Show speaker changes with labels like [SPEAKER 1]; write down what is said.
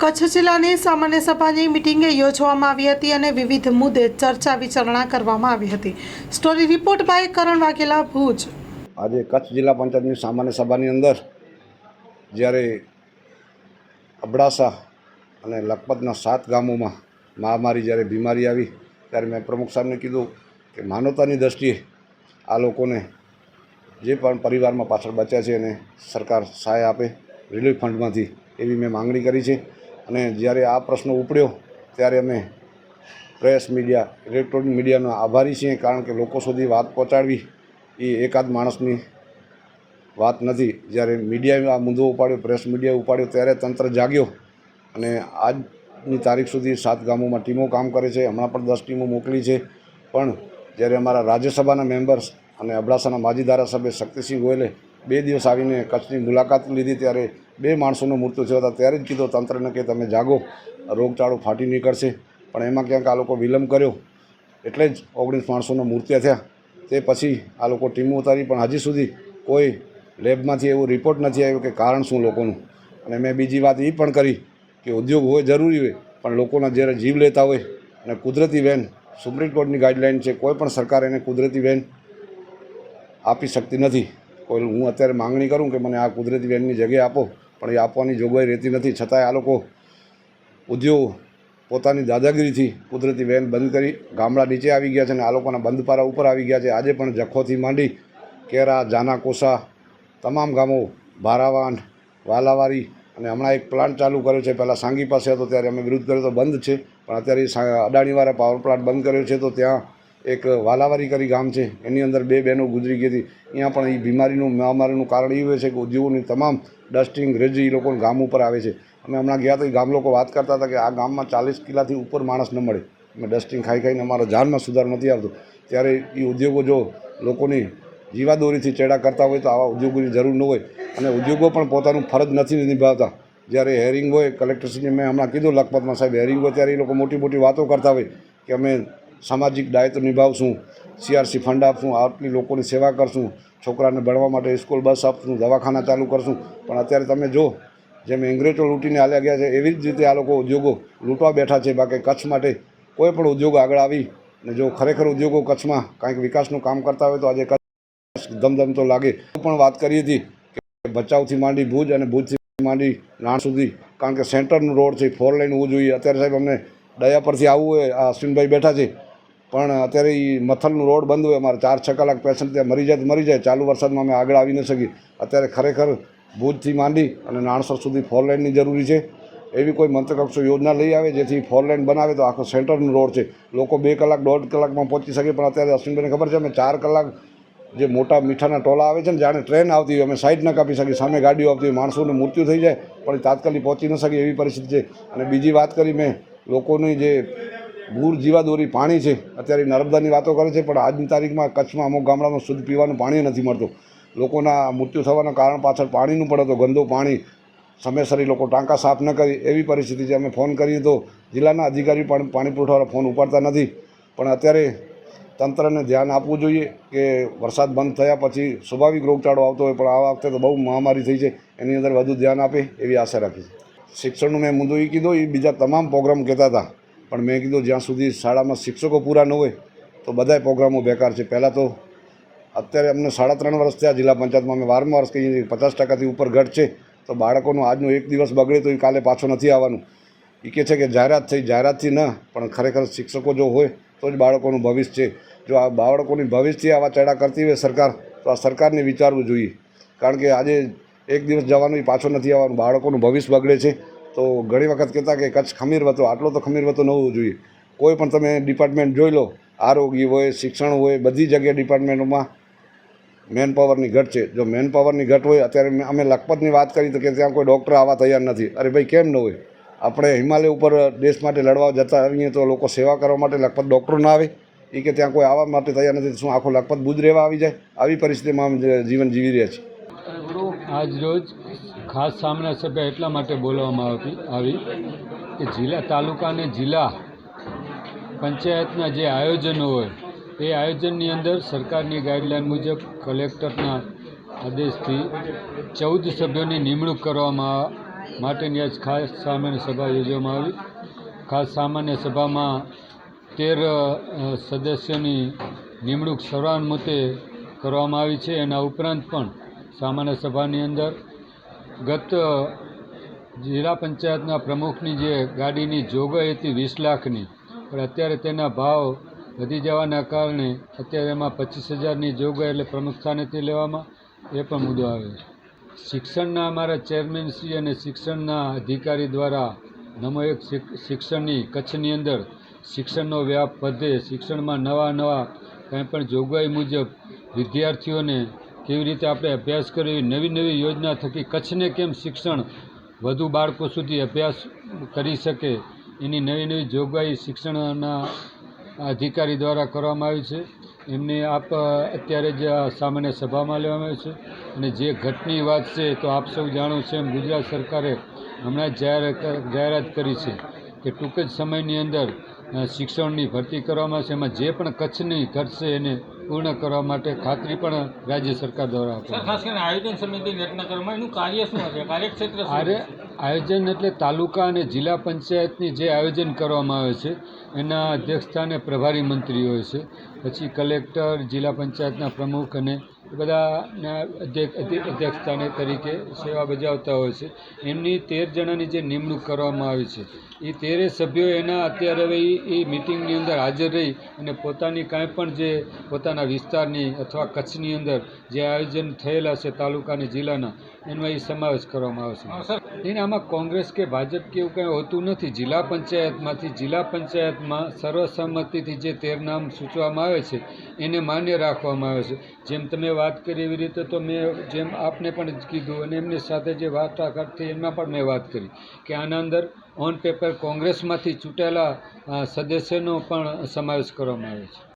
[SPEAKER 1] કચ્છ જિલ્લાની સામાન્ય સભાની મિટિંગે યોજવામાં આવી હતી અને વિવિધ મુદ્દે ચર્ચા વિચારણા કરવામાં આવી હતી. Story report by Karan Vaghela, Bhuj.
[SPEAKER 2] આજે કચ્છ જિલ્લા પંચાયતની સામાન્ય સભાની અંદર જ્યારે અબડાસા અને લખપતના સાત ગામોમાં મહામારી જ્યારે બીમારી આવી, ત્યારે મેં પ્રમુખ સાહેબને કીધું કે માનવતાની દ્રષ્ટિએ આ લોકોને જે પણ પરિવારમાં પાછળ બચ્યા છે એને સરકાર સહાય આપે, રિલીફ ફંડમાંથી એવી મેં માંગણી કરી છે. અને જ્યારે આ પ્રશ્ન ઉપડ્યો, ત્યારે અમે પ્રેસ મીડિયા, ઇલેક્ટ્રોનિક મીડિયાનો આભારી છીએ, કારણ કે લોકો સુધી વાત પહોંચાડવી એ એકાદ માણસની વાત નથી. જ્યારે મીડિયાએ આ મુદ્દો ઉપાડ્યો, પ્રેસ મીડિયાએ ઉપાડ્યો, ત્યારે તંત્ર જાગ્યો અને આજની તારીખ સુધી સાત ગામોમાં ટીમો કામ કરે છે. હમણાં પણ દસ ટીમો મોકલી છે. પણ જ્યારે અમારા રાજ્યસભાના મેમ્બર્સ અને અબડાસાના માજી ધારાસભ્ય શક્તિસિંહ ગોયલે બે દિવસ આવીને કચ્છની મુલાકાત લીધી ત્યારે બે માણસોનું મૃત્યુ થયો હતા. ત્યારે જ કીધો તંત્રને કે તમે જાગો, રોગચાળો ફાટી નીકળશે. પણ એમાં ક્યાંક આ લોકો વિલંબ કર્યો. એટલે જ ઓગણીસ માણસોના મૃત્યુ થયા. તે પછી આ લોકો ટીમો ઉતારી, પણ હજી સુધી કોઈ લેબમાંથી એવો રિપોર્ટ નથી આવ્યો કે કારણ શું લોકોનું. અને મેં બીજી વાત એ પણ કરી કે ઉદ્યોગ હોય જરૂરી હોય, પણ લોકોના જ્યારે જીવ લેતા હોય અને કુદરતી વેન, સુપ્રીમ કોર્ટની ગાઈડલાઇન છે, કોઈ પણ સરકાર એને કુદરતી વેન આપી શકતી નથી. કોઈ હું અત્યારે માંગણી કરું કે મને આ કુદરતી વેનની જગ્યાએ આપો, પણ એ આપવાની જોગવાઈ રહેતી નથી. છતાંય આ લોકો ઉદ્યોગ પોતાની દાદાગીરીથી કુદરતી વેન બંધ કરી ગામડા નીચે આવી ગયા છે અને આ લોકોના બંધપારા ઉપર આવી ગયા છે. આજે પણ જખોથી માંડી કેરા જાના કોસા તમામ ગામો, ભારાવાંઢ, વાલાવારી અને હમણાં એક પ્લાન્ટ ચાલુ કર્યો છે. પહેલાં સાંગી પાસે હતો, ત્યારે અમે વિરોધ કર્યો તો બંધ છે. પણ અત્યારે અડાણીવાળા પાવર પ્લાન્ટ બંધ કર્યો છે, તો ત્યાં એક વાલાવારી કરી ગામ છે. એની અંદર બે બહેનો ગુજરી ગઈ હતી. અહીંયા પણ એ બીમારીનું, મહામારીનું કારણ એ હોય છે કે ઉદ્યોગોની તમામ ડસ્ટિંગ, રેજી એ લોકોને ગામ ઉપર આવે છે. અમે હમણાં ગયા તો એ ગામ લોકો વાત કરતા હતા કે આ ગામમાં ચાલીસ કિલાથી ઉપર માણસ ન મળે. અમે ડસ્ટિંગ ખાઈ ખાઈને અમારા જાનમાં સુધાર નથી આવતો. ત્યારે એ ઉદ્યોગો જો લોકોની જીવાદોરીથી ચેડા કરતા હોય તો આવા ઉદ્યોગોની જરૂર ન હોય. અને ઉદ્યોગો પણ પોતાનું ફરજ નથી નિભાવતા. જ્યારે હેરિંગ હોય, કલેક્ટરશ્રીને મેં હમણાં કીધું, લખપતમાં સાહેબ, હેરિંગ હોય ત્યારે એ લોકો મોટી મોટી વાતો કરતા હોય કે અમે સામાજિક દાયિત્વ નિભાવશું સીઆરસી ફંડ આપશું, આટલી લોકોની સેવા કરશું, છોકરાને ભણવા માટે સ્કૂલ બસ આપશું, દવાખાના ચાલુ કરશું. પણ અત્યારે તમે જો, જેમ અંગ્રેજો લૂંટીને હાલ્યા ગયા છે, એવી જ રીતે આ લોકો ઉદ્યોગો લૂંટવા બેઠા છે, બાકી કચ્છ માટે કોઈ પણ ઉદ્યોગ આગળ આવી ને જો ખરેખર ઉદ્યોગો કચ્છમાં કાંઈક વિકાસનું કામ કરતા હોય તો આજે કચ્છ ધમધમતો લાગે. પણ વાત કરી હતી કે ભચાઉથી માંડી ભુજ અને ભુજથી માંડી નાણ સુધી, કારણ કે સેન્ટરનું રોડ છે ફોર લાઈન હોવું જોઈએ. અત્યારે સાહેબ અમને દયા પરથી આવવું હોય આ અશ્વિનભાઈ બેઠા છે. પણ અત્યારે એ મથલનું રોડ બંધ હોય, અમારે ચાર છ કલાક પેશન્ટ ત્યાં મરી જાય મરી જાય. ચાલુ વરસાદમાં અમે આગળ આવી ન શકીએ. અત્યારે ખરેખર ભુજથી માંડી અને નાણસર સુધી ફોર લાઇનની જરૂરી છે. એવી કોઈ મંત્રકક્ષો યોજના લઈ આવે જેથી ફોર લાઇન બનાવે તો આખો સેન્ટરનો રોડ છે. લોકો બે કલાક, દોઢ કલાકમાં પહોંચી શકે, પણ અત્યારે અશ્વિનભાઈને ખબર છે, અમે ચાર કલાક જે મોટા મીઠાના ટોલા આવે છે ને, જાણે ટ્રેન આવતી હોય, અમે સાઈડ ન કાપી શકીએ. સામે ગાડીઓ આવતી હોય, માણસોનું મૃત્યુ થઈ જાય, પણ તાત્કાલિક પહોંચી ન શકે એવી પરિસ્થિતિ છે. અને બીજી વાત કરી મેં, લોકોની જે ભૂર જીવાદોરી પાણી છે. અત્યારે નર્મદાની વાતો કરે છે, પણ આજની તારીખમાં કચ્છમાં અમુક ગામડામાં શુદ્ધ પીવાનું પાણી નથી મળતું. લોકોના મૃત્યુ થવાના કારણ પાછળ પાણીનું પણ હતું, ગંદુ પાણી. સમયસર લોકો ટાંકા સાફ ન કરી, એવી પરિસ્થિતિ છે. અમે ફોન કરીએ તો જિલ્લાના અધિકારી પણ પાણી પુરવઠાવાળા ફોન ઉપાડતા નથી. પણ અત્યારે તંત્રને ધ્યાન આપવું જોઈએ કે વરસાદ બંધ થયા પછી સ્વાભાવિક રોગચાળો આવતો હોય, પણ આ વખતે તો બહુ મહામારી થઈ છે. એની અંદર વધુ ધ્યાન આપે એવી આશા રાખી છે. શિક્ષણનું મેં મુદ્દો એ કીધો એ બીજા તમામ પ્રોગ્રામ કહેતા હતા. પણ મેં કીધું જ્યાં સુધી શાળામાં શિક્ષકો પૂરા ન હોય તો બધાય પ્રોગ્રામો બેકાર છે. પહેલાં તો અત્યારે અમને સાડા ત્રણ વર્ષ થયા જિલ્લા પંચાયતમાં. અમે વારંવાર વર્ષ કહીએ પચાસ ટકાથી ઉપર ઘટ છે. તો બાળકોનો આજનો એક દિવસ બગડે તો એ કાલે પાછો નથી આવવાનું. એ કહે છે કે જાહેરાત થઈ. જાહેરાતથી ન, પણ ખરેખર શિક્ષકો જો હોય તો જ બાળકોનું ભવિષ્ય છે. જો આ બાળકોની ભવિષ્યથી આવા ચેડા કરતી હોય સરકાર, તો આ સરકારને વિચારવું જોઈએ. કારણ કે આજે એક દિવસ જવાનું એ પાછો નથી આવવાનું. બાળકોનું ભવિષ્ય બગડે છે. તો ઘણી વખત કહેતા કે કચ્છ ખમીરવતો આટલો તો ખમીરવતો ન હોવું જોઈએ. કોઈ પણ તમે ડિપાર્ટમેન્ટ જોઈ લો આરોગ્ય હોય, શિક્ષણ હોય, બધી જગ્યાએ ડિપાર્ટમેન્ટોમાં મેન પાવરની ઘટ છે. જો મેન પાવરની ઘટ હોય, અત્યારે અમે લખપતની વાત કરી તો કે ત્યાં કોઈ ડૉક્ટર આવવા તૈયાર નથી. અરે ભાઈ, કેમ ન હોય? આપણે હિમાલય ઉપર દેશ માટે લડવા જતા આવીએ તો લોકો સેવા કરવા માટે લખપત ડૉક્ટરો ના આવે. એ કે ત્યાં કોઈ આવવા માટે તૈયાર નથી. શું આખો લખપત બુજ રહેવા આવી જાય? આવી પરિસ્થિતિમાં જીવન જીવી રહ્યા છીએ.
[SPEAKER 3] આજ રોજ ખાસ સામના સભ્ય એટલા માટે બોલાવવામાં આવી આવી કે જિલ્લા તાલુકા અને જિલ્લા પંચાયતના જે આયોજનો હોય, એ આયોજનની અંદર સરકારની ગાઈડલાઈન મુજબ કલેક્ટરના આદેશથી ચૌદ સભ્યોની નિમણૂક કરવામાં માટેની આજ ખાસ સામાન્ય સભા યોજવામાં આવી. ખાસ સામાન્ય સભામાં તેર સદસ્યોની નિમણૂક સર્વાનુમતે કરવામાં આવી છે. એના ઉપરાંત પણ સામાન્ય સભાની અંદર ગત જિલ્લા પંચાયતના પ્રમુખની જે ગાડીની જોગવાઈ હતી વીસ લાખની, પણ અત્યારે તેના ભાવ વધી જવાના કારણે અત્યારે એમાં પચીસ હજારની જોગવાઈ એટલે પ્રમુખ સ્થાનેથી લેવામાં એ પણ મુદ્દો આવે છે. શિક્ષણના અમારા ચેરમેનશ્રી અને શિક્ષણના અધિકારી દ્વારા નમો એક શિક્ષણની કચ્છની અંદર શિક્ષણનો વ્યાપ વધે, શિક્ષણમાં નવા નવા કંઈ પણ જોગવાઈ મુજબ વિદ્યાર્થીઓને કેવી રીતે આપણે અભ્યાસ કરવી નવી નવી યોજના થકી કચ્છને કેમ શિક્ષણ વધુ બાળકો સુધી અભ્યાસ કરી શકે, એની નવી નવી જોગવાઈ શિક્ષણના અધિકારી દ્વારા કરવામાં આવી છે. એમને આપ અત્યારે જ સામાન્ય સભામાં લેવામાં આવી છે. અને જે ઘટની વાત છે, તો આપ સૌ જાણો છો એમ ગુજરાત સરકારે હમણાં જ જાહેર, જાહેરાત કરી છે કે ટૂંક જ સમયની અંદર શિક્ષણની ભરતી કરવામાં આવશે એમાં જે પણ કચ્છની ઘટશે એને પૂર્ણ કરવા માટે ખાતરી પણ રાજ્ય સરકાર દ્વારા
[SPEAKER 4] ખાસ કરીને આયોજન સમિતિ રચના એનું કાર્ય શું હશે? કાર્યક્ષેત્ર
[SPEAKER 3] આયોજન એટલે તાલુકા અને જિલ્લા પંચાયતની જે આયોજન કરવામાં આવે છે એના અધ્યક્ષસ્થાને પ્રભારી મંત્રી હોય છે. પછી કલેક્ટર જિલ્લા પંચાયતના પ્રમુખ અને બધાના અધ્યક્ષ અધ્યક્ષસ્થાને તરીકે સેવા બજાવતા હોય છે. એમની તેર જણાની જે નિમણૂક કરવામાં આવી છે. એ તેરે સભ્યો એના અત્યારે હવે એ મિટિંગની અંદર હાજર રહી અને પોતાની કાંઈ પણ જે પોતાના વિસ્તારની અથવા કચ્છની અંદર જે આયોજન થયેલા છે તાલુકાની જિલ્લાના એમાં એ સમાવેશ કરવામાં આવશે
[SPEAKER 4] હા, સર
[SPEAKER 3] એને આમાં કોંગ્રેસ કે ભાજપ કે એવું કંઈ હોતું નથી. જિલ્લા પંચાયતમાંથી જિલ્લા પંચાયતમાં સર્વસંમતિથી જે તેર નામ સૂચવામાં આવે છે એને માન્ય રાખવામાં આવે છે. જેમ તમે વાત કરી એવી રીતે તો મેં જેમ આપને પણ કીધું અને એમની સાથે જે વાટાઘાટ થઈ એમાં પણ મેં વાત કરી કે આના અંદર ઓન પેપર કોંગ્રેસમાંથી ચૂંટેલા સદસ્યનો પણ સમાવેશ કરવામાં આવે છે.